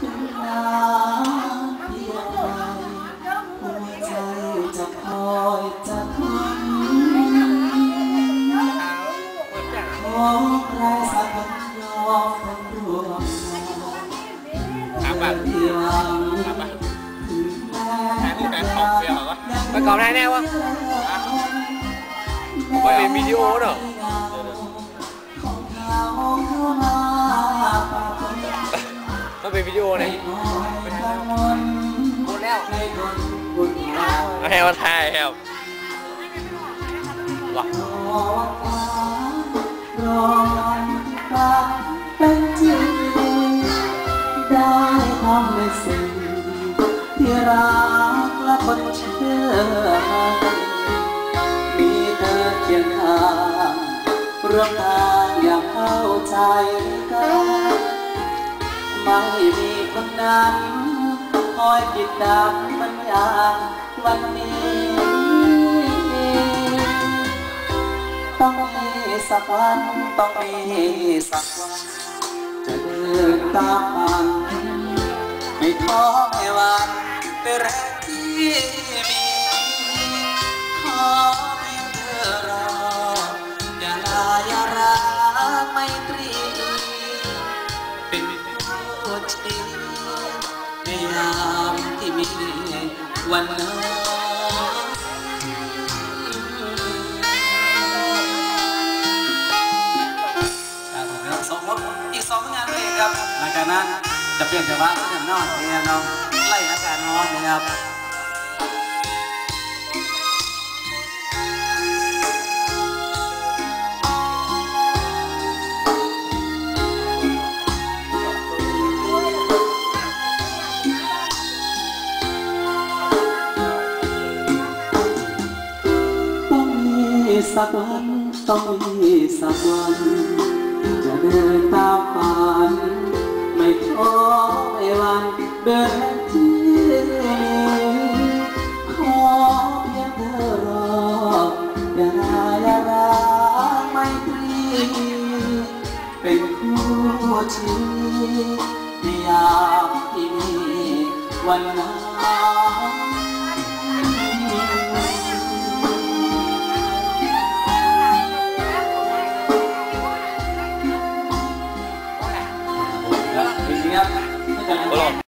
ถึงนาเพียงไรหัวใจจะคอยจะทนขอใครสักคนยอมคนร่วมงานถามแบบที่หวังถึงแม้แทนที่แฟนของเฟียวเหรอประกอบได้แน่วะมันเป็นวิดีโอเนอ วิดีโอเนี่ยหมดแล้วในคนบุญเราเอาให้มาถ่ายครับวะรอฟ้ารอวันฟ้าเป็นจริงได้ทำในสิ่งที่รักและคนเชื่อมีเธอเคียงข้างร่วมทางอย่างเข้าใจกัน ไม่มีคนนั้นคอยปิดดังมันอย่างวันนี้ ต้องมีสักวัน ต้องมีสักวัน จะเดินตามมัน ไม่ท้อไม่หวันเป็นแรงที่มี ในยามที่มีวันนั้นสองคนอีกสองงานเพลงครับหลังจากนั้นจะเปลี่ยนจังหวะก็จะนอนเนี่ยน้องไล่อาการนอนนะครับ สักวันต้องมีสักวัน จะเดินตามฝัน ไม่ท้อไม่วันเดินที่ขอเพียงเธอรออย่าอย่ารักไม่ตรี เป็นคู่ชีวิตในยามที่มีวัน 动不。